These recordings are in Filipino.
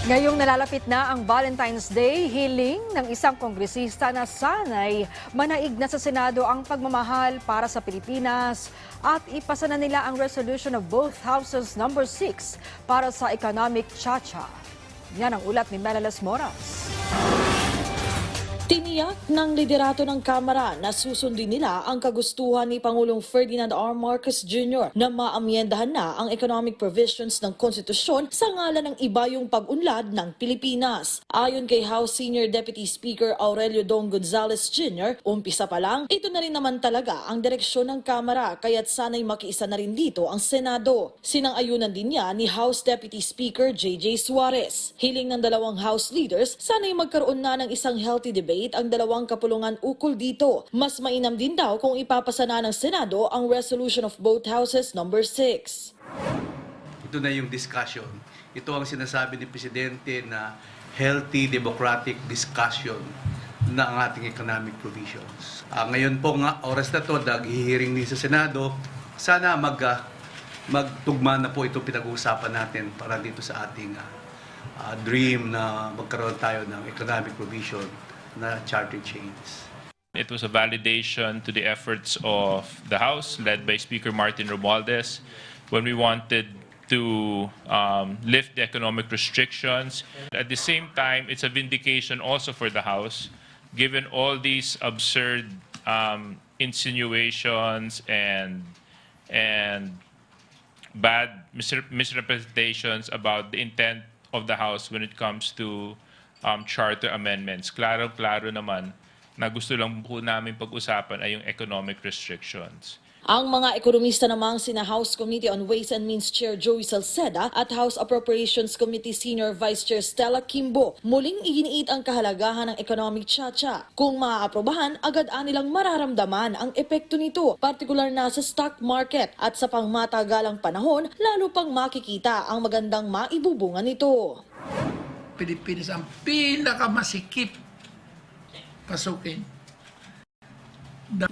Ngayong nalalapit na ang Valentine's Day, hiling ng isang kongresista na sanay manaig na sa Senado ang pagmamahal para sa Pilipinas at ipasa na nila ang resolution of both houses number 6 para sa economic chacha. Yan ang ulat ni Melalas Moras. Tiniyak ng liderato ng Kamara na susundin nila ang kagustuhan ni Pangulong Ferdinand R. Marcos Jr. na maamyendahan na ang economic provisions ng konstitusyon sa ngalan ng iba yung pag-unlad ng Pilipinas. Ayon kay House Senior Deputy Speaker Aurelio Dong Gonzales Jr., umpisa pa lang, ito na rin naman talaga ang direksyon ng Kamara kaya't sana'y makiisa na rin dito ang Senado. Sinang-ayunan din niya ni House Deputy Speaker J.J. Suarez. Hiling ng dalawang House leaders, sana'y magkaroon na ng isang healthy debate ang dalawang kapulungan ukol dito. Mas mainam din daw kung ipapasa na ng Senado ang resolution of both houses number 6. Ito na yung discussion. Ito ang sinasabi ni Presidente na healthy democratic discussion na ang ating economic provisions. Ah, ngayon po nga, oras na to, naghihiring din sa Senado, sana mag, ah, magtugma na po itong pinag-uusapan natin para dito sa ating ah, dream na magkaroon tayo ng economic provision na charter changes. It was a validation to the efforts of the House, led by Speaker Martin Romualdez, when we wanted to um, lift the economic restrictions. At the same time, it's a vindication also for the House, given all these absurd um, insinuations and and bad misrepresentations about the intent of the House when it comes to um, charter amendments. Klaro-klaro naman na gusto lang po namin pag-usapan ay yung economic restrictions. Ang mga ekonomista namang sina House Committee on Ways and Means Chair Joey Salceda at House Appropriations Committee Senior Vice Chair Stella Kimbo muling iginiit ang kahalagahan ng economic chacha. Kung maaaprobahan, agad anilang mararamdaman ang epekto nito, partikular na sa stock market at sa pangmatagalang panahon, lalo pang makikita ang magandang maibubunga nito. Pilipinas ang pinakamasikip pasukin.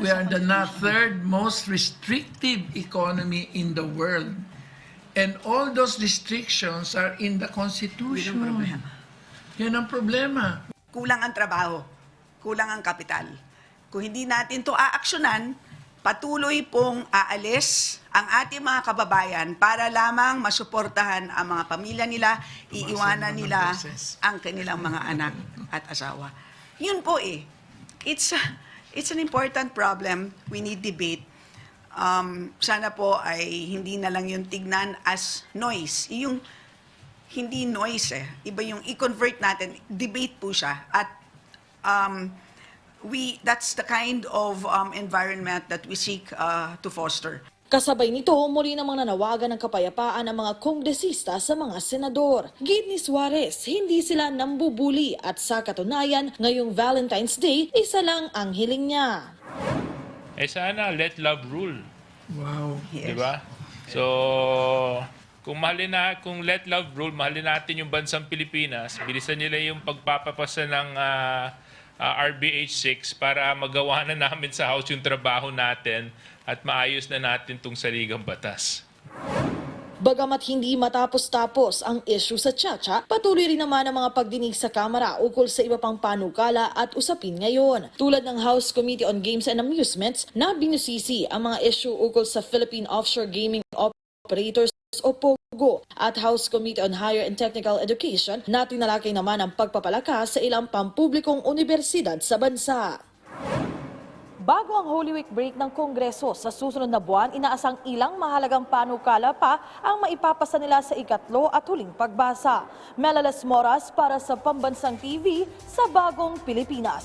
We are the third most restrictive economy in the world. And all those restrictions are in the Constitution. Yun ang problema. Yan ang problema. kulang ang trabaho, kulang ang kapital. Kung hindi natin to aaksyonan, patuloy pong aalis ang ating mga kababayan para lamang masuportahan ang mga pamilya nila, iiwanan nila ang kanilang mga anak at asawa. Yun po eh. It's, a- it's an important problem. We need debate. Um, sana po ay hindi na lang yung tignan as noise. Yung hindi noise eh. Iba yung i-convert natin, debate po siya. At um, we, that's the kind of um, environment that we seek uh, to foster. Kasabay nito, muli namang nanawagan ng kapayapaan ng mga kongresista sa mga senador. Gid ni Suarez, hindi sila nambubuli at sa katunayan, ngayong Valentine's Day, isa lang ang hiling niya. Eh sana let love rule, Wow. Yes. di ba? So, kung mahalin na, kung let love rule, mahalin natin yung bansang Pilipinas, bilisan nila yung pagpapapasa ng ah, ah, RBH 6 para magawa na namin sa House yung trabaho natin at maayos na natin tong saligang batas. Bagamat hindi matapos-tapos ang issue sa Chacha, patuloy rin naman ang mga pagdinig sa Kamara ukol sa iba pang panukala at usapin ngayon. Tulad ng House Committee on Games and Amusements na binusisi ang mga issue ukol sa Philippine Offshore Gaming Operators o POGO at House Committee on Higher and Technical Education na tinalakay naman ang pagpapalakas sa ilang pampublikong universidad sa bansa. Bago ang Holy Week break ng Kongreso sa susunod na buwan, inaasang ilang mahalagang panukala pa ang maipapasa nila sa ikatlo at huling pagbasa. Melalas Moras para sa Pambansang TV sa Bagong Pilipinas.